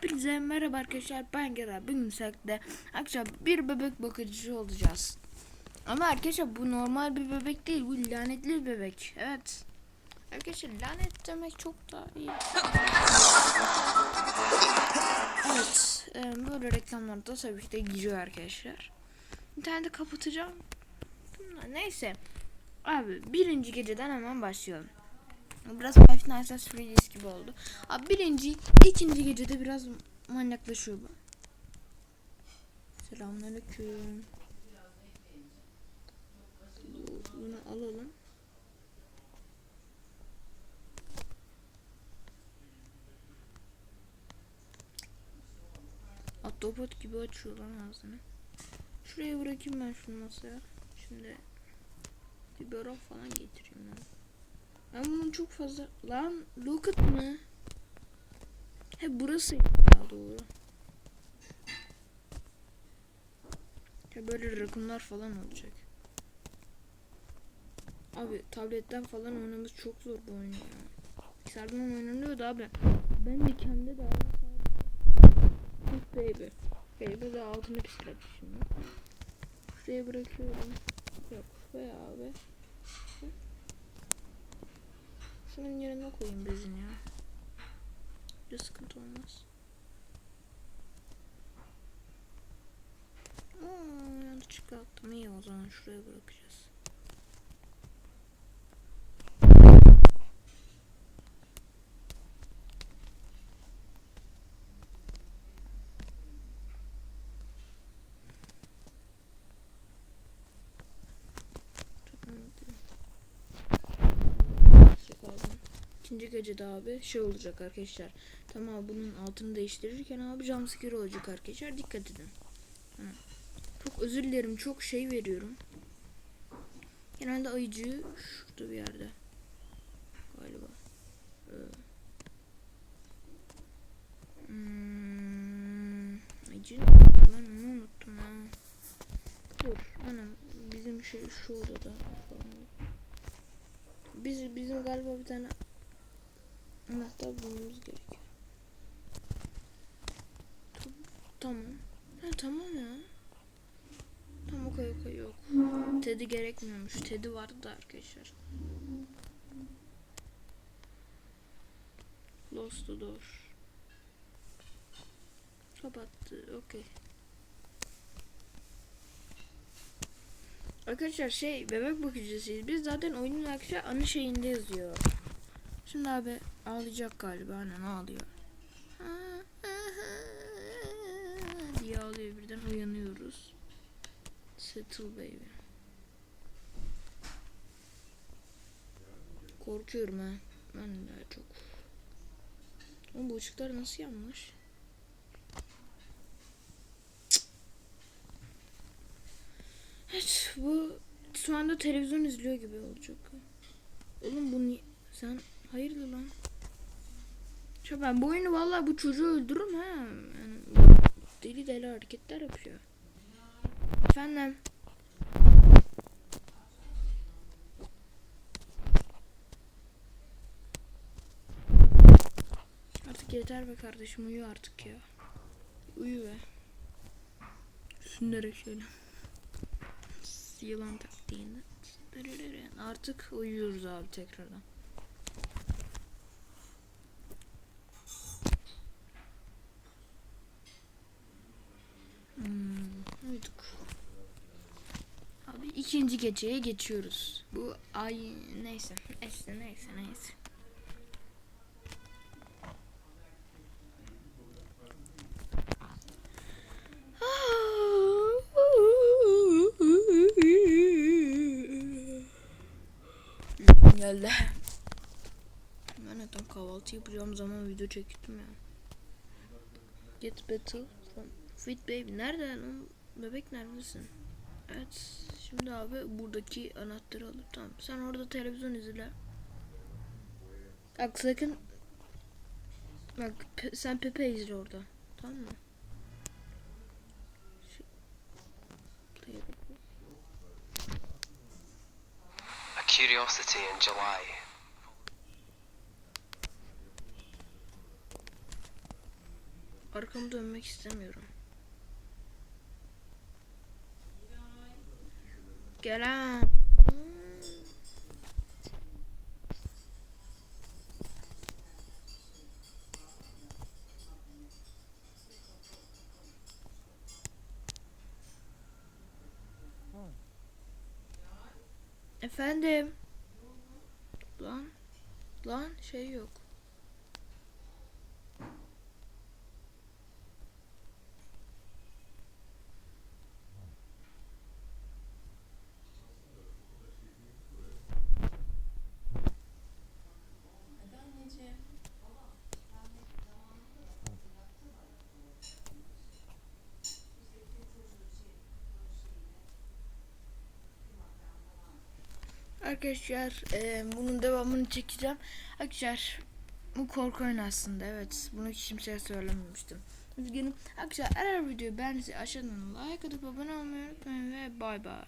Hepinize merhaba arkadaşlar ben Gerard bugün de akşam bir bebek bakıcısı olacağız. Ama arkadaşlar bu normal bir bebek değil bu lanetli bir bebek evet. Arkadaşlar lanet demek çok daha iyi. Evet e, böyle reklamlarda tabii ki de giriyor arkadaşlar. İnterneti kapatacağım. Neyse. Abi birinci geceden hemen başlayalım. Biraz Five Nights at Freddy's gibi oldu. Abi birinci, ikinci gecede biraz manyaklaşıyor bu. Selamünaleyküm. Bu- Bunu alalım. Autobot gibi açıyor lan ağzını. Şuraya bırakayım ben şunu masaya. Şimdi biberon falan getireyim ben. Ben bunun çok fazla... Lan Locket mı? He burası ya doğru. Ya böyle rakunlar falan olacak. Abi tabletten falan oynaması çok zor bu oyun ya. Bilgisayardan oynanıyordu abi. Ben de kendi aldım sadece. Baby. Baby de altını pisletti şimdi. Şuraya bırakıyorum. Yok be abi. Şunun yerine koyayım bezini ya. Bir sıkıntı olmaz. Aa, yanlış çıkarttım. İyi o zaman şuraya bırakacağız. İkinci gecede abi şey olacak arkadaşlar. Tamam bunun altını değiştirirken abi jumpscare olacak arkadaşlar. Dikkat edin. Hı. Çok özür dilerim. Çok şey veriyorum. Genelde ayıcı şurada bir yerde. Galiba. Ee. Hmm, ayıcı? Ben onu unuttum ya. Dur. Anam bizim şey şu odada. Biz bizim galiba bir tane anahtar bulmamız gerekiyor. Tam- Tamam. Ha tamam ya. Tamam okey okey yok. Teddy gerekmiyormuş. Teddy vardı da arkadaşlar. Lost the. Kapattı. Okey. Arkadaşlar şey bebek bakıcısıyız. Biz zaten oyunun arkadaşlar ana şeyinde yazıyor. Şimdi abi ağlayacak galiba. Annen ağlıyor. diye ağlıyor birden uyanıyoruz. Settle baby. Korkuyorum ha. Ben de çok. Ama bu ışıklar nasıl yanmış? Evet bu şu anda televizyon izliyor gibi olacak. Oğlum bu ni- sen hayırdır lan? Ya ben bu oyunu vallahi bu çocuğu öldürürüm ha. Yani deli deli hareketler yapıyor. Efendim. Artık yeter be kardeşim uyu artık ya. Uyu be. Sünerek şöyle. Yılan taktiğinde. Artık uyuyoruz abi tekrardan. Hmm, uyuduk. Abi ikinci geceye geçiyoruz. Bu ay neyse. Neyse neyse neyse. Geldi. Ben tam kahvaltı yapacağım zaman video çektim ya. Get better Fit Baby. Nerede lan? Bebek neredesin? Evet. Şimdi abi buradaki anahtarı alıp tamam. Sen orada televizyon izle. Bak sakın Bak Pe- sen Pepe izle orada. Tamam mı? A Curiosity in July. arkamı dönmek istemiyorum. Gelen. Efendim. Lan. Lan şey yok. Arkadaşlar e, bunun devamını çekeceğim. Arkadaşlar bu korku oyunu aslında evet. Bunu kimseye söylememiştim. Üzgünüm. Arkadaşlar eğer videoyu beğendiyseniz aşağıdan like atıp abone olmayı unutmayın ve bay bay.